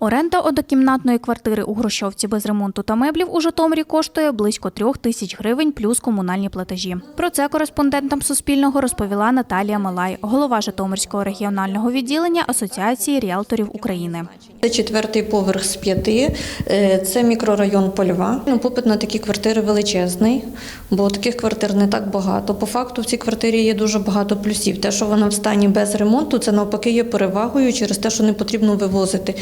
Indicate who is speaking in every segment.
Speaker 1: Оренда однокімнатної квартири у Грушовці без ремонту та меблів у Житомирі коштує близько трьох тисяч гривень плюс комунальні платежі. Про це кореспондентам Суспільного розповіла Наталія Малай, голова Житомирського регіонального відділення Асоціації ріалторів України.
Speaker 2: Це четвертий поверх з п'яти. Е, Це мікрорайон Польва. Ну, Попит на такі квартири величезний, бо таких квартир не так багато. По факту в цій квартирі є дуже багато плюсів. Те, що вона в стані без ремонту, це навпаки є перевагою через те, що не потрібно вивозити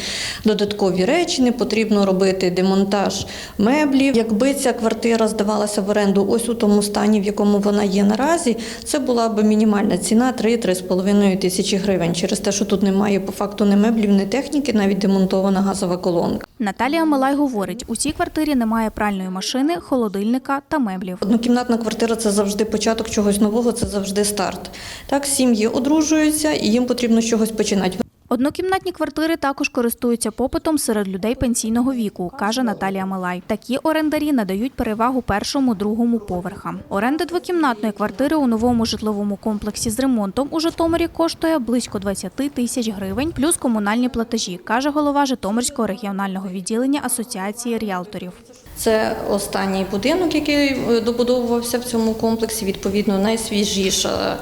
Speaker 2: додаткові речі, не потрібно робити демонтаж меблів. Якби ця квартира здавалася в оренду ось у тому стані, в якому вона є наразі, це була б мінімальна ціна 3-3,5 тисячі гривень. Через те, що тут немає по факту ні меблів, ні техніки, навіть демонтована газова колонка.
Speaker 1: Наталія Малай говорить, у цій квартирі немає пральної машини, холодильника та меблів.
Speaker 2: Однокімнатна квартира це завжди початок чогось нового, це завжди старт. Так, сім'ї одружуються і їм потрібно з чогось починати.
Speaker 1: Однокімнатні квартири також користуються попитом серед людей пенсійного віку, каже Наталія Милай. Такі орендарі надають перевагу першому, другому поверхам. Оренда двокімнатної квартири у новому житловому комплексі з ремонтом у Житомирі коштує близько 20 тисяч гривень, плюс комунальні платежі, каже голова Житомирського регіонального відділення Асоціації ріалторів.
Speaker 2: Це останній будинок, який е, добудовувався в цьому комплексі. Відповідно, найсвіжіша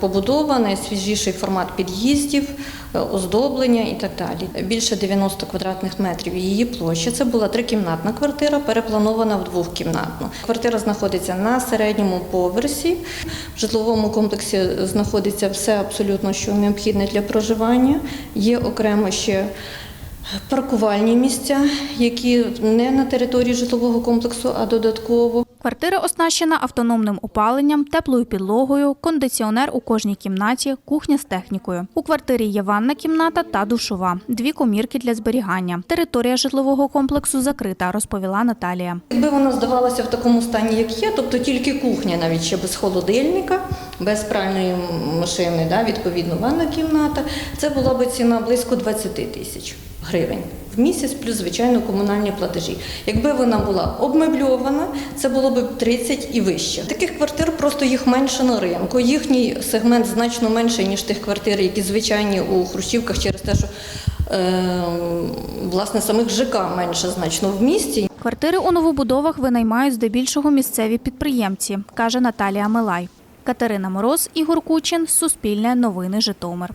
Speaker 2: побудова, найсвіжіший формат під'їздів, е, оздоблення і так далі. Більше 90 квадратних метрів її площа. Це була трикімнатна квартира, перепланована в двохкімнатну. Квартира знаходиться на середньому поверсі. В житловому комплексі знаходиться все абсолютно, що необхідне для проживання. Є окремо ще Паркувальні місця, які не на території житлового комплексу, а додатково.
Speaker 1: Квартира оснащена автономним опаленням, теплою підлогою, кондиціонер у кожній кімнаті, кухня з технікою. У квартирі є ванна кімната та душова, дві комірки для зберігання. Територія житлового комплексу закрита, розповіла Наталія.
Speaker 2: Якби вона здавалася в такому стані, як є, тобто тільки кухня, навіть ще без холодильника, без пральної машини, да, відповідно, ванна кімната, це була б ціна близько 20 тисяч гривень в місяць, плюс, звичайно, комунальні платежі. Якби вона була обмебльована, це було б 30 і вище. Таких квартир просто їх менше на ринку. Їхній сегмент значно менший, ніж тих квартир, які звичайні у Хрущівках через те, що е, власне самих ЖК менше значно в місті.
Speaker 1: Квартири у новобудовах винаймають здебільшого місцеві підприємці, каже Наталія Милай. Катерина Мороз, Ігор Кучин, Суспільне новини Житомир.